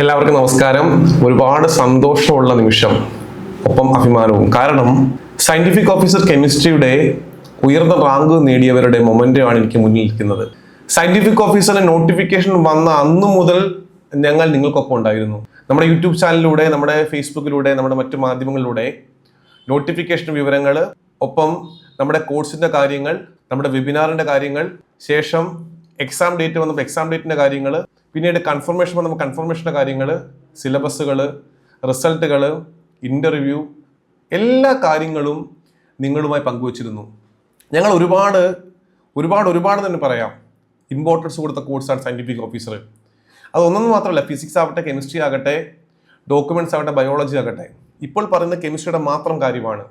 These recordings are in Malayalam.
എല്ലാവർക്കും നമസ്കാരം. ഒരുപാട് സന്തോഷമുള്ള നിമിഷം ഒപ്പം അഭിമാനവും. കാരണം സയന്റിഫിക് ഓഫീസർ കെമിസ്ട്രിയുടെ ഉയർന്ന റാങ്ക് നേടിയവരുടെ മൊമെന്റാണ് എനിക്ക് മുന്നിൽ നിൽക്കുന്നത്. സയന്റിഫിക് ഓഫീസറിന്റെ നോട്ടിഫിക്കേഷൻ വന്ന അന്നു മുതൽ ഞങ്ങൾ നിങ്ങൾക്കൊപ്പം ഉണ്ടായിരുന്നു. നമ്മുടെ യൂട്യൂബ് ചാനലിലൂടെ നമ്മുടെ ഫേസ്ബുക്കിലൂടെ നമ്മുടെ മറ്റു മാധ്യമങ്ങളിലൂടെ നോട്ടിഫിക്കേഷൻ വിവരങ്ങൾ ഒപ്പം നമ്മുടെ കോഴ്സിന്റെ കാര്യങ്ങൾ നമ്മുടെ വെബിനാറിന്റെ കാര്യങ്ങൾ ശേഷം എക്സാം ഡേറ്റ് വന്നപ്പോൾ എക്സാം ഡേറ്റിന്റെ കാര്യങ്ങൾ പിന്നീട് കൺഫർമേഷൻ വന്നപ്പോൾ കൺഫർമേഷന്റെ കാര്യങ്ങൾ സിലബസുകൾ റിസൾട്ടുകൾ ഇന്റർവ്യൂ എല്ലാ കാര്യങ്ങളും നിങ്ങളുമായി പങ്കുവച്ചിരുന്നു. ഞങ്ങൾ ഒരുപാട് ഒരുപാട് ഒരുപാട് തന്നെ പറയാം. ഇമ്പോർട്ടൻസ് കൊടുത്ത കോഴ്സാണ് സയന്റിഫിക് ഓഫീസർ അത് ഒന്നൊന്നും മാത്രമല്ല ഫിസിക്സ് ആവട്ടെ കെമിസ്ട്രി ആകട്ടെ ഡോക്യുമെന്റ്സ് ആകട്ടെ ബയോളജി ആകട്ടെ. ഇപ്പോൾ പറയുന്ന കെമിസ്ട്രിയുടെ മാത്രം കാര്യമാണ്.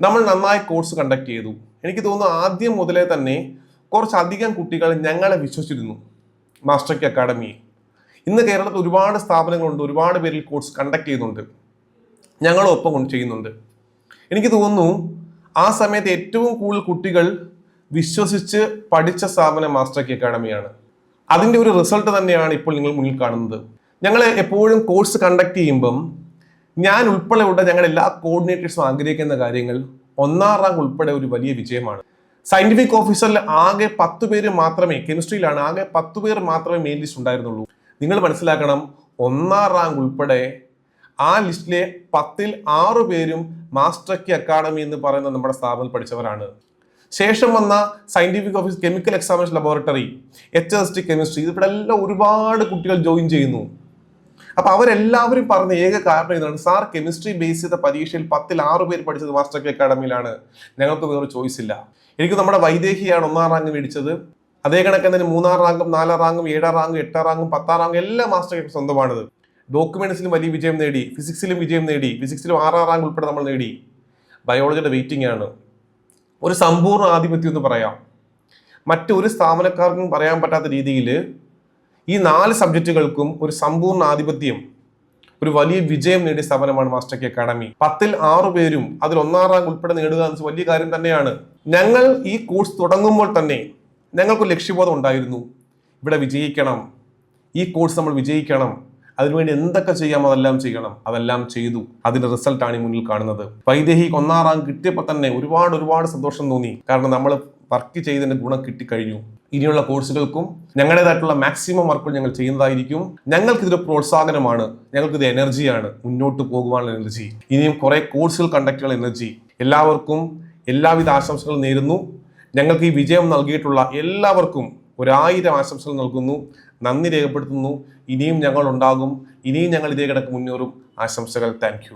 നമ്മൾ നന്നായി കോഴ്സ് കണ്ടക്ട് ചെയ്തു. എനിക്ക് തോന്നുന്നു ആദ്യം മുതലേ തന്നെ കുറച്ചധികം കുട്ടികൾ ഞങ്ങളെ വിശ്വസിച്ചിരുന്നു. മാസ്റ്റർ കെ അക്കാഡമി ഇന്ന് കേരളത്തിൽ ഒരുപാട് സ്ഥാപനങ്ങളുണ്ട് ഒരുപാട് പേരിൽ കോഴ്സ് കണ്ടക്ട് ചെയ്യുന്നുണ്ട്. ഞങ്ങളും ഒപ്പം കൊണ്ട് ചെയ്യുന്നുണ്ട്. എനിക്ക് തോന്നുന്നു ആ സമയത്ത് ഏറ്റവും കൂടുതൽ കുട്ടികൾ വിശ്വസിച്ച് പഠിച്ച സ്ഥാപനം മാസ്റ്റർ കെ അക്കാഡമിയാണ് അതിന്റെ ഒരു റിസൾട്ട് തന്നെയാണ് ഇപ്പോൾ നിങ്ങൾ മുന്നിൽ കാണുന്നത്. ഞങ്ങൾ എപ്പോഴും കോഴ്സ് കണ്ടക്ട് ചെയ്യുമ്പം ഞാൻ ഉൾപ്പെടെയുള്ള ഞങ്ങൾ എല്ലാ കോർഡിനേറ്റേഴ്സും ആഗ്രഹിക്കുന്ന കാര്യങ്ങൾ ഒന്നാം റാങ്ക് ഉൾപ്പെടെ ഒരു വലിയ വിജയമാണ്. സയന്റിഫിക് ഓഫീസറിൽ ആകെ പത്ത് പേര് മാത്രമേ കെമിസ്ട്രിയിലാണ് ആകെ പത്ത് പേർ മാത്രമേ മെയിൻ ലിസ്റ്റ് ഉണ്ടായിരുന്നുള്ളൂ. നിങ്ങൾ മനസ്സിലാക്കണം ഒന്നാം റാങ്ക് ഉൾപ്പെടെ ആ ലിസ്റ്റിലെ പത്തിൽ ആറു പേരും മാസ്റ്റർ കി അക്കാഡമി എന്ന് പറയുന്ന നമ്മുടെ സ്ഥാപനത്തിൽ പഠിച്ചവരാണ്. ശേഷം വന്ന scientific office chemical examination laboratory H S T chemistry ഇതിവിടെ എല്ലാം ഒരുപാട് കുട്ടികൾ ജോയിൻ ചെയ്യുന്നു. അപ്പൊ അവരെല്ലാവരും പറഞ്ഞ ഏക കാരണം ഇതാണ്. സാർ കെമിസ്ട്രി ബേസ് ചെയ്ത പരീക്ഷയിൽ പത്തിൽ ആറ് പേര് പഠിച്ചത് മാസ്റ്റർ കെ അക്കാഡമിയിലാണ്. ഞങ്ങൾക്ക് വേറെ ചോയ്സ് ഇല്ല. എനിക്ക് നമ്മുടെ വൈദേഹിയാണ് ഒന്നാം റാങ്ക് മേടിച്ചത്. അതേ കണക്ക് തന്നെ മൂന്നാം റാങ്കും നാലാം റാങ്കും ഏഴാം റാങ്കും എട്ടാം റാങ്കും പത്താം റാങ്കും എല്ലാം മാസ്റ്റർ കെ സ്വന്തമാണിത്. ഡോക്യുമെന്റ്സിലും വലിയ വിജയം നേടി. ഫിസിക്സിലും വിജയം നേടി. ഫിസിക്സിലും ആറാം റാങ്ക് ഉൾപ്പെടെ നമ്മൾ നേടി. ബയോളജിയുടെ വെയിറ്റിംഗ് ആണ്. ഒരു സമ്പൂർണ ആധിപത്യം എന്ന് പറയാം. മറ്റൊരു സ്ഥാപനക്കാർക്കും പറയാൻ പറ്റാത്ത രീതിയിൽ ഈ നാല് സബ്ജക്റ്റുകൾക്കും ഒരു സമ്പൂർണ ആധിപത്യം ഒരു വലിയ വിജയം നേടിയ സ്ഥാപനമാണ് മാസ്റ്റർ കെ അക്കാഡമി പത്തിൽ ആറു പേരും അതിൽ ഒന്നാം റാങ്ക് ഉൾപ്പെടെ നേടുക എന്നത് വലിയ കാര്യം തന്നെയാണ്. ഞങ്ങൾ ഈ കോഴ്സ് തുടങ്ങുമ്പോൾ തന്നെ ഞങ്ങൾക്ക് ലക്ഷ്യബോധം ഉണ്ടായിരുന്നു. ഇവിടെ വിജയിക്കണം. ഈ കോഴ്സ് നമ്മൾ വിജയിക്കണം. അതിനുവേണ്ടി എന്തൊക്കെ ചെയ്യാം അതെല്ലാം ചെയ്യണം. അതെല്ലാം ചെയ്തു. അതിന്റെ റിസൾട്ടാണ് ഈ മുന്നിൽ കാണുന്നത്. വൈദേഹിക്ക് ഒന്നാം റാങ്ക് കിട്ടിയപ്പോൾ തന്നെ ഒരുപാട് ഒരുപാട് സന്തോഷം തോന്നി. കാരണം നമ്മൾ വർക്ക് ചെയ്തതിന്റെ ഗുണം കിട്ടിക്കഴിഞ്ഞു ഇനിയുള്ള കോഴ്സുകൾക്കും ഞങ്ങളുടേതായിട്ടുള്ള മാക്സിമം വർക്കുകൾ ഞങ്ങൾ ചെയ്യുന്നതായിരിക്കും. ഞങ്ങൾക്ക് ഞങ്ങൾക്കിതൊരു പ്രോത്സാഹനമാണ്. ഞങ്ങൾക്ക് ഞങ്ങൾക്കിത് എനർജിയാണ്. മുന്നോട്ട് പോകുവാനുള്ള എനർജി. ഇനിയും കുറെ കോഴ്സുകൾ കണ്ടക്ട് ചെയ്യാനുള്ള എനർജി. എല്ലാവർക്കും എല്ലാവിധ ആശംസകളും നേരുന്നു. ഞങ്ങൾക്ക് ഈ വിജയം നൽകിയിട്ടുള്ള എല്ലാവർക്കും ഒരായിരം ആശംസകൾ നൽകുന്നു. നന്ദി രേഖപ്പെടുത്തുന്നു. ഇനിയും ഞങ്ങൾ ഉണ്ടാകും ഇനിയും ഞങ്ങൾ ഇതേ കിടക്ക് മുന്നേറും. ആശംസകൾ. താങ്ക്